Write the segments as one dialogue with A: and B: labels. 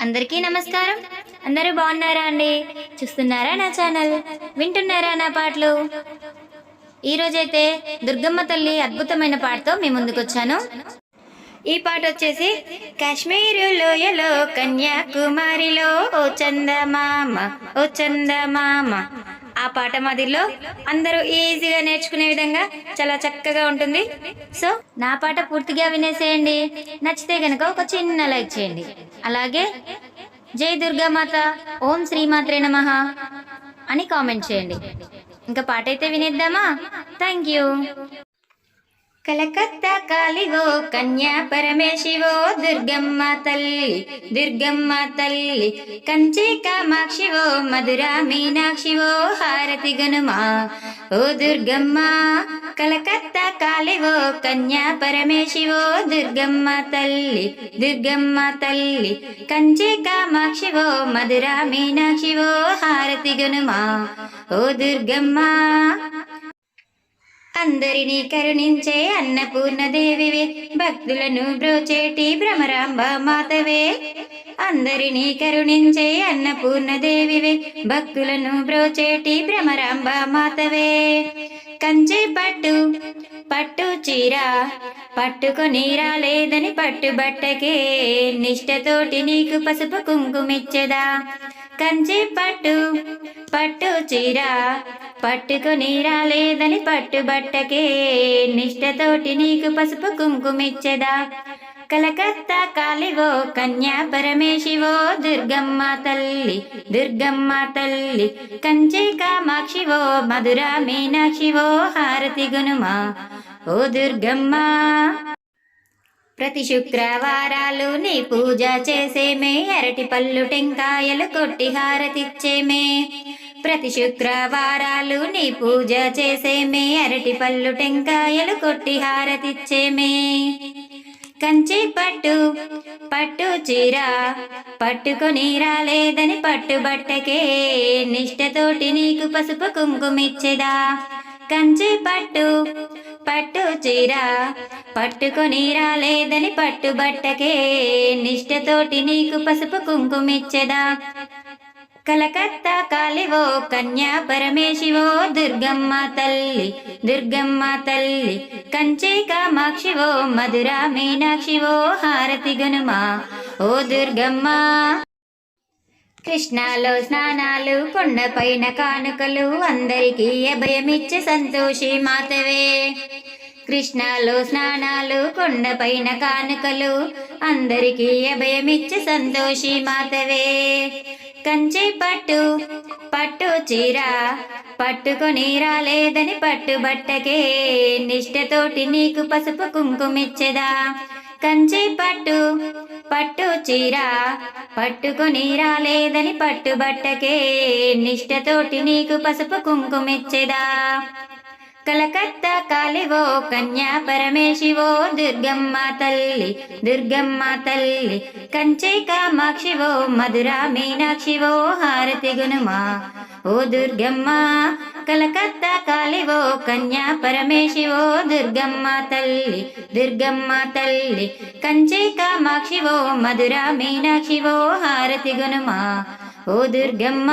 A: అందరికీ నమస్కారం. అందరూ బాగున్నారా అండి? చూస్తున్నారా నా ఛానల్? వింటున్నారా నా పాటలు? ఈరోజైతే దుర్గమ్మ తల్లి అద్భుతమైన పాటతో మీ ముందుకు వచ్చాను ఈ పాట వచ్చేసి కాశ్మీరు లోయలో కన్యాకుమారిలో ఓ చందమామ ఓ చందమామ ఆ పాట మాదిరిలో అందరూ ఈజీగా నేర్చుకునే విధంగా చాలా చక్కగా ఉంటుంది. సో నా పాట పూర్తిగా వినేసేయండి. నచ్చితే కనుక ఒక చిన్న లైక్ చేయండి. అలాగే జై దుర్గామాత ఓం శ్రీమాత్రే నమ అని కామెంట్ చేయండి. ఇంకా పాట అయితే వినేద్దామా? Thank you. కలకత్తా కాలివో కన్యా పరమేశివో దుర్గమ్మ తల్లి దుర్గమ్మ తల్లి. కంచే కామాక్షివో మధుర మీనాక్షివో హారతి గనుమా. ఓ దుర్గమ్మ కలకత్తా కాలివో కన్యా పరమేశివో దుర్గమ్మ తల్లి దుర్గమ్మ తల్లి. కంచే కామాక్షివో మధుర మీనాక్షివో హారతి గనుమా. ఓ దుర్గమ్మ అందరినీ కరుణించే అన్నపూర్ణదేవివే భక్తులను బ్రోచేటి భ్రమరాంబ మాతవే. అందరినీ కరుణించే అన్నపూర్ణదేవివే భక్తులను బ్రోచేటి భ్రమరాంబ మాతవే. కంచె పట్టు పట్టు చీర పట్టుకొని రాలేదని పట్టుబట్టకే నిష్టతోటి నీకు పసుపు కుంకుమిచ్చెదా? కంచె పట్టు పట్టు చీర పట్టుకొని రాలేదని పట్టుబట్టకే నిష్టతోటి నీకు పసుపు కుంకుమిచ్చెదా? కలకత్తా కాలివో కన్యా పరమేశివో దుర్గమ్మ తల్లి దుర్గమ్మ తల్లి. కంచే కామాక్షివో మధురా మీనాక్షివో హారతి గునుమా. ఓ దుర్గమ్మ! ప్రతి శుక్రవారాలు నీ పూజ చేసేమే అరటి పళ్ళు టెంకాయలు కొట్టి హారతిచ్చేమే. ప్రతి శుక్రవారాలు నీ పూజ చేసేమే. అరటి పళ్ళు టెంకాయలు కొట్టి హారతిచ్చేమే. కంచి పట్టు పట్టు చీర పట్టుకొని రాలేదని పట్టుబట్టకే నిష్టతోటి నీకు పసుపు కుంకుమిచ్చేదా. కంచి పట్టు పట్టు చీర పట్టుకొని రాలేదని పట్టుబట్టకే నిష్టతోటి నీకు పసుపు కుంకుమిచ్చేదా. కలకత్తా కాలివో కన్యా పరమేశివో దుర్గమ్మ తల్లి దుర్గమ్మ తల్లి. కంచే కామాక్షివో మధుర మీనాక్షివో హారతి గనుమా. ఓ దుర్గమ్మ! కృష్ణాలో స్నానాలు కొండపైన కానుకలు అందరికీ అభయమిచ్చే సంతోషి మాతవే. కృష్ణాలో స్నానాలు కొండపైన కానుకలు అందరికీ అభయమిచ్చే సంతోషి మాతవే. కంచి పట్టు పట్టు చీర పట్టుకొని రాలేదని పట్టుబట్టకే నిష్టతోటి నీకు పసుపు కుంకుమిచ్చెదా? కంచి పట్టు పట్టు చీర పట్టుకొని రాలేదని పట్టుబట్టకే నిష్టతోటి నీకు పసుపు కుంకుమిచ్చెదా? కలకత్త కాలివో కన్యా పరమేశివో దుర్గమ్మ తల్లి దుర్గమ్మ తల్లి. కంచి కామాక్షివో మధురా మీనాక్షివో హారతి గునుమా. ఓ దుర్గమ్మ కలకత్త కాలివో కన్యా పరమేశివో దుర్గమ్మ తల్లి దుర్గమ్మ తల్లి. కంచి కామాక్షివో మధురా మీనాక్షివో హారతి గునుమా. ఓ దుర్గమ్మ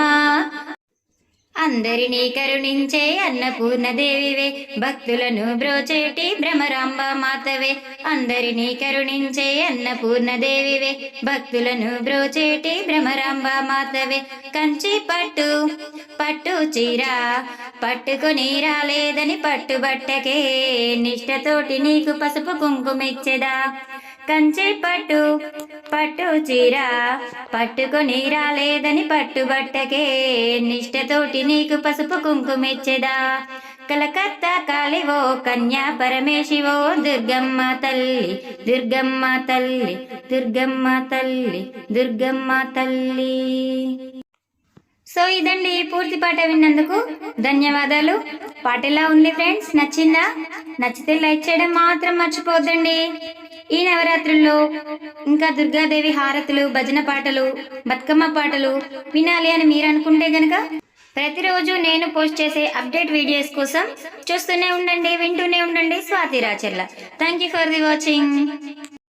A: అందరినీ కరుణించే అన్నపూర్ణదేవివే భక్తులను బ్రోచేటి భ్రమరాంబ మాతవే. అందరినీ కరుణించే అన్నపూర్ణదేవివే భక్తులను బ్రోచేటి భ్రమరాంబ మాతవే. కంచి పట్టు పట్టు చీర పట్టుకొని రాలేదని పట్టుబట్టకే. నిష్టతోటి నీకు పసుపు కుంకుమిచ్చెదా? కంచె పట్టు పట్టు చీర. పట్టుకొని రాలేదని పట్టుబట్టకే నిష్టతోటి నీకు పసుపు కుంకుమిచ్చెదా? కలకత్తా కాలివో కన్యా పరమేశివో దుర్గమ్మ తల్లి దుర్గమ్మ తల్లి దుర్గమ్మ తల్లి దుర్గమ్మ తల్లి. సో ఇదండి పూర్తి పాట విన్నందుకు ధన్యవాదాలు. పాట ఎలా ఉంది ఫ్రెండ్స్? నచ్చిందా? నచ్చితే లైక్ చేయడం మాత్రం మర్చిపోద్దండి. ఈ నవరాత్రుల్లో ఇంకా దుర్గాదేవి హారతులు భజన పాటలు బతుకమ్మ పాటలు వినాలి అని మీరు అనుకుంటే గనక ప్రతిరోజు నేను పోస్ట్ చేసే అప్డేట్ వీడియోస్ కోసం చూస్తూనే ఉండండి వింటూనే ఉండండి Swathi Racharla. Thank you for the watching